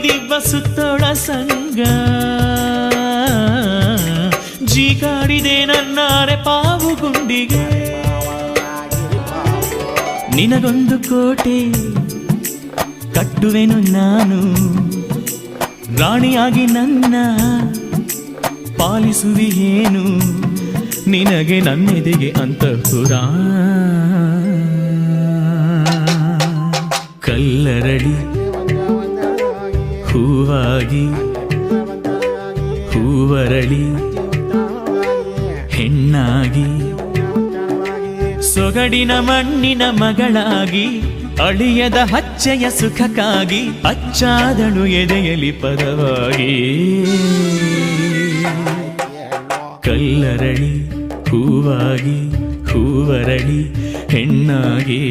ಜೀವ ಸುತ್ತೋಳ ಸಂಗ. ಜೀಕಾಡಿದೆ ನನ್ನಾರೆ ಪಾವು ಗುಂಡಿಗೆ. ನಿನಗೊಂದು ಕೋಟೆ ಕಟ್ಟುವೆನು ನಾನು. ರಾಣಿಯಾಗಿ ನನ್ನ ಪಾಲಿಸುವಿಯೇನು ನಿನಗೆ ನನ್ನೆದೆಗೆ ಅಂತಃಪುರ. ಕಲ್ಲರಳಿ ಹೂವಾಗಿ ಹೂವರಳಿ ಹೆಣ್ಣಾಗಿ ಸೊಗಡಿನ ಮಣ್ಣಿನ ಮಗಳಾಗಿ ಅಳಿಯದ ಹಚ್ಚೆಯ ಸುಖಕ್ಕಾಗಿ ಅಚ್ಚಾದಳು ಎದೆಯಲಿ ಪದವಾಗಿ. ಕಲ್ಲರಳಿ ಹೂವಾಗಿ ಹೂವರಳಿ ಹೆಣ್ಣಾಗಿ.